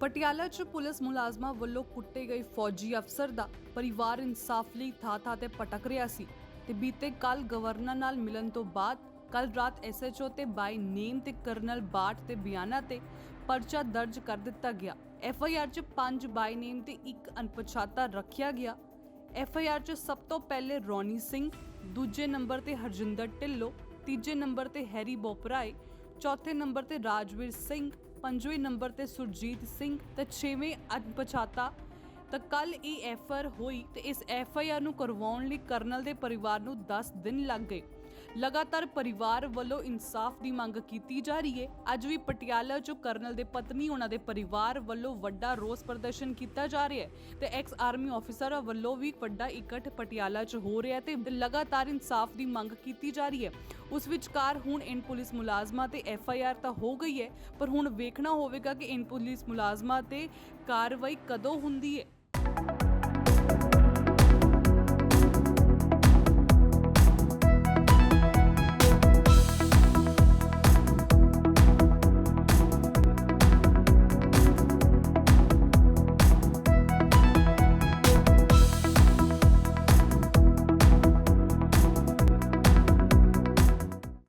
ਪਟਿਆਲਾ 'ਚ ਪੁਲਿਸ ਮੁਲਾਜ਼ਮਾਂ ਵੱਲੋਂ ਕੁੱਟੇ ਗਏ ਫੌਜੀ ਅਫਸਰ ਦਾ ਪਰਿਵਾਰ ਇਨਸਾਫ ਲਈ ਥਾਂ-ਥਾਂ ਤੇ ਪਟਕ ਰਿਹਾ ਸੀ ਤੇ ਬੀਤੇ ਕੱਲ ਗਵਰਨਰ ਨਾਲ ਮਿਲਣ ਤੋਂ ਬਾਅਦ ਕੱਲ ਰਾਤ ਐਸਐਚਓ ਤੇ ਬਾਈ ਨੇਮ ਤੇ ਕਰਨਲ ਬਾਟ ਤੇ ਬਿਆਨਾਂ ਤੇ ਪਰਚਾ ਦਰਜ ਕਰ ਦਿੱਤਾ ਗਿਆ। ਐਫਆਈਆਰ 'ਚ 5 ਬਾਈ ਨੇਮ ਤੇ ਇੱਕ ਅਣਪਛਾਤਾ ਰੱਖਿਆ ਗਿਆ। ਐਫਆਈਆਰ 'ਚ ਸਭ ਤੋਂ ਪਹਿਲੇ ਰੌਣੀ ਸਿੰਘ, ਦੂਜੇ ਨੰਬਰ ਤੇ ਹਰਜਿੰਦਰ ਢਿੱਲੋਂ, ਤੀਜੇ ਨੰਬਰ ਤੇ ਹੈਰੀ ਬੋਪਰਾਏ ਚੌਥੇ ਨੰਬਰ ਤੇ ਰਾਜਵੀਰ ਸਿੰਘ, ਪੰਜਵੇਂ ਨੰਬਰ ਤੇ ਸੁਰਜੀਤ ਸਿੰਘ ਤੇ ਛੇਵੇਂ ਅਣਪਛਾਤਾ ਤਾਂ ਕੱਲ ਇਹ ਐਫਆਰ ਹੋਈ ਤੇ ਇਸ ਐਫਆਈਆਰ ਨੂੰ ਕਰਵਾਉਣ ਲਈ ਕਰਨਲ ਦੇ ਪਰਿਵਾਰ ਨੂੰ 10 ਦਿਨ ਲੱਗ ਗਏ। ਲਗਾਤਾਰ ਪਰਿਵਾਰ ਵੱਲੋਂ ਇਨਸਾਫ ਦੀ ਮੰਗ ਕੀਤੀ ਜਾ ਰਹੀ ਹੈ। ਅੱਜ ਵੀ ਪਟਿਆਲਾ 'ਚ ਕਰਨਲ ਦੇ ਪਤਨੀ, ਉਹਨਾਂ ਦੇ ਪਰਿਵਾਰ ਵੱਲੋਂ ਵੱਡਾ ਰੋਸ ਪ੍ਰਦਰਸ਼ਨ ਕੀਤਾ ਜਾ ਰਿਹਾ ਹੈ ਤੇ ਐਕਸ ਆਰਮੀ ਆਫੀਸਰ ਵੱਲੋਂ ਵੀ ਵੱਡਾ ਇਕੱਠ ਪਟਿਆਲਾ 'ਚ ਹੋ ਰਿਹਾ ਤੇ ਲਗਾਤਾਰ ਇਨਸਾਫ ਦੀ ਮੰਗ ਕੀਤੀ ਜਾ ਰਹੀ ਹੈ। ਉਸ ਵਿਚਕਾਰ ਹੁਣ ਇਨ ਪੁਲਿਸ ਮੁਲਾਜ਼ਮਾਂ ਤੇ ਐਫ ਆਈ ਆਰ ਤਾਂ ਹੋ ਗਈ ਹੈ, ਪਰ ਹੁਣ ਵੇਖਣਾ ਹੋਵੇਗਾ ਕਿ ਇਨ ਪੁਲਿਸ ਮੁਲਾਜ਼ਮਾਂ ਤੇ ਕਾਰਵਾਈ ਕਦੋਂ ਹੁੰਦੀ ਹੈ।